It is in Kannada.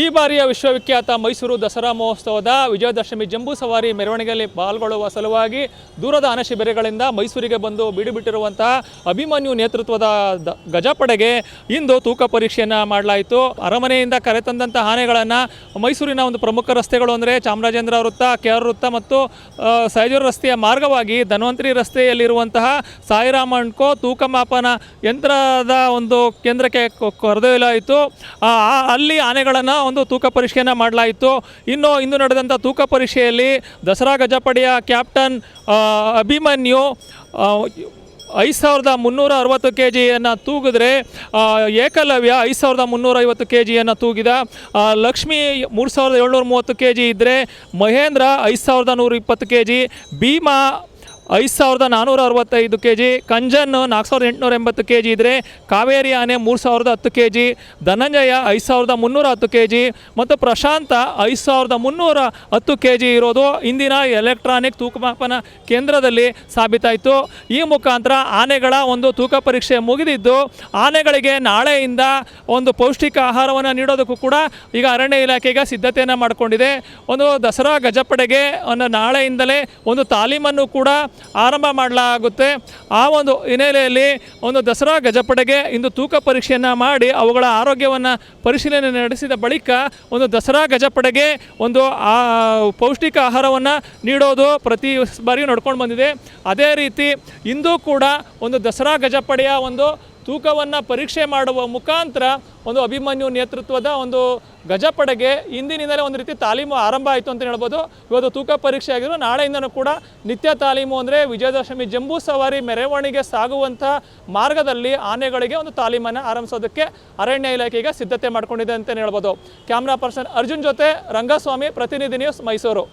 ಈ ಬಾರಿಯ ವಿಶ್ವವಿಖ್ಯಾತ ಮೈಸೂರು ದಸರಾ ಮಹೋತ್ಸವದ ವಿಜಯದಶಮಿ ಜಂಬೂ ಸವಾರಿ ಮೆರವಣಿಗೆಯಲ್ಲಿ ಪಾಲ್ಗೊಳ್ಳುವ ಸಲುವಾಗಿ ದೂರದ ಆನೆ ಮೈಸೂರಿಗೆ ಬಂದು ಬೀಡುಬಿಟ್ಟಿರುವಂತಹ ಅಭಿಮನ್ಯು ನೇತೃತ್ವದ ಗಜಪಡೆಗೆ ಇಂದು ತೂಕ ಪರೀಕ್ಷೆಯನ್ನು ಮಾಡಲಾಯಿತು. ಅರಮನೆಯಿಂದ ಕರೆತಂದಂಥ ಆನೆಗಳನ್ನು ಮೈಸೂರಿನ ಒಂದು ಪ್ರಮುಖ ರಸ್ತೆಗಳು ಅಂದರೆ ಚಾಮರಾಜೇಂದ್ರ ವೃತ್ತ, ಕೆ ಆರ್ ವೃತ್ತ ಮತ್ತು ಸಹಜೂರು ರಸ್ತೆಯ ಮಾರ್ಗವಾಗಿ ಧನ್ವಂತರಿ ರಸ್ತೆಯಲ್ಲಿರುವಂತಹ ಸಾಯಿರಾಮ್ ಅಂಡ್ಕೋ ತೂಕ ಮಾಪನ ಯಂತ್ರದ ಒಂದು ಕೇಂದ್ರಕ್ಕೆ ಕರೆದೊಯ್ಯಲಾಯಿತು. ಅಲ್ಲಿ ಆನೆಗಳನ್ನು ಒಂದು ತೂಕ ಪರೀಕ್ಷೆಯನ್ನು ಮಾಡಲಾಯಿತು. ಇನ್ನು ಇಂದು ನಡೆದಂಥ ತೂಕ ಪರೀಕ್ಷೆಯಲ್ಲಿ ದಸರಾ ಗಜಪಡೆಯ ಕ್ಯಾಪ್ಟನ್ ಅಭಿಮನ್ಯು ಐದು ಸಾವಿರದ ಮುನ್ನೂರ ಅರವತ್ತು ಕೆ ಜಿಯನ್ನು ತೂಗಿದ್ರೆ ಏಕಲವ್ಯ ಐದು ಸಾವಿರದ ಮುನ್ನೂರ ಐವತ್ತು ಕೆ ಜಿಯನ್ನು ತೂಗಿದ ಲಕ್ಷ್ಮಿ ಮೂರು ಸಾವಿರದ ಏಳ್ನೂರ ಮೂವತ್ತು ಕೆ ಜಿ ಇದ್ದರೆ ಮಹೇಂದ್ರ ಐದು ಸಾವಿರದ ನೂರ ಇಪ್ಪತ್ತು ಕೆ ಜಿ ಭೀಮಾ ಐದು ಸಾವಿರದ ನಾನ್ನೂರ ಅರವತ್ತೈದು ಕೆ ಜಿ ಕಂಜನ್ ನಾಲ್ಕು ಸಾವಿರದ ಎಂಟುನೂರ ಎಂಬತ್ತು ಕೆ ಜಿ ಇದ್ದರೆ ಕಾವೇರಿ ಆನೆ ಮೂರು ಸಾವಿರದ ಹತ್ತು ಕೆ ಜಿ ಧನಂಜಯ ಐದು ಸಾವಿರದ ಮುನ್ನೂರ ಹತ್ತು ಕೆ ಜಿ ಮತ್ತು ಪ್ರಶಾಂತ ಐದು ಸಾವಿರದ ಮುನ್ನೂರ ಹತ್ತು ಕೆ ಜಿ ಇರೋದು ಇಂದಿನ ಎಲೆಕ್ಟ್ರಾನಿಕ್ ತೂಕಮಾಪನ ಕೇಂದ್ರದಲ್ಲಿ ಸಾಬೀತಾಯಿತು. ಈ ಮುಖಾಂತರ ಆನೆಗಳ ಒಂದು ತೂಕ ಪರೀಕ್ಷೆ ಮುಗಿದಿದ್ದು, ಆನೆಗಳಿಗೆ ನಾಳೆಯಿಂದ ಒಂದು ಪೌಷ್ಟಿಕ ಆಹಾರವನ್ನು ನೀಡೋದಕ್ಕೂ ಕೂಡ ಈಗ ಅರಣ್ಯ ಇಲಾಖೆಗೆ ಸಿದ್ಧತೆಯನ್ನು ಮಾಡಿಕೊಂಡಿದೆ. ಒಂದು ದಸರಾ ಗಜಪಡೆಗೆ ಒಂದು ನಾಳೆಯಿಂದಲೇ ಒಂದು ತಾಲೀಮನ್ನು ಕೂಡ ಆರಂಭ ಮಾಡಲಾಗುತ್ತೆ. ಆ ಒಂದು ಹಿನ್ನೆಲೆಯಲ್ಲಿ ಒಂದು ದಸರಾ ಗಜಪಡೆಗೆ ಇಂದು ತೂಕ ಪರೀಕ್ಷೆಯನ್ನು ಮಾಡಿ ಅವುಗಳ ಆರೋಗ್ಯವನ್ನು ಪರಿಶೀಲನೆ ನಡೆಸಿದ ಬಳಿಕ ಒಂದು ದಸರಾ ಗಜಪಡೆಗೆ ಒಂದು, ಆ, ಪೌಷ್ಟಿಕ ಆಹಾರವನ್ನು ನೀಡೋದು ಪ್ರತಿ ಬಾರಿಯೂ ನಡ್ಕೊಂಡು ಬಂದಿದೆ. ಅದೇ ರೀತಿ ಇಂದು ಕೂಡ ಒಂದು ದಸರಾ ಗಜಪಡೆಯ ಒಂದು ತೂಕವನ್ನು ಪರೀಕ್ಷೆ ಮಾಡುವ ಮುಖಾಂತರ ಒಂದು ಅಭಿಮನ್ಯು ನೇತೃತ್ವದ ಒಂದು ಗಜಪಡೆಗೆ ಇಂದಿನಿಂದಲೇ ಒಂದು ರೀತಿ ತಾಲೀಮು ಆರಂಭ ಆಯಿತು ಅಂತ ಹೇಳ್ಬೋದು. ಇವತ್ತು ತೂಕ ಪರೀಕ್ಷೆ ಆಗಿದ್ರು ನಾಳೆಯಿಂದನೂ ಕೂಡ ನಿತ್ಯ ತಾಲೀಮು ಅಂದರೆ ವಿಜಯದಶಮಿ ಜಂಬೂ ಸವಾರಿ ಮೆರವಣಿಗೆ ಸಾಗುವಂಥ ಮಾರ್ಗದಲ್ಲಿ ಆನೆಗಳಿಗೆ ಒಂದು ತಾಲೀಮನ್ನು ಆರಂಭಿಸೋದಕ್ಕೆ ಅರಣ್ಯ ಇಲಾಖೆಗೆ ಸಿದ್ಧತೆ ಮಾಡ್ಕೊಂಡಿದೆ ಅಂತಲೇ ಹೇಳ್ಬೋದು. ಕ್ಯಾಮ್ರಾ ಪರ್ಸನ್ ಅರ್ಜುನ್ ಜೊತೆ ರಂಗಸ್ವಾಮಿ, ಪ್ರತಿನಿಧಿ ನ್ಯೂಸ್ ಮೈಸೂರು.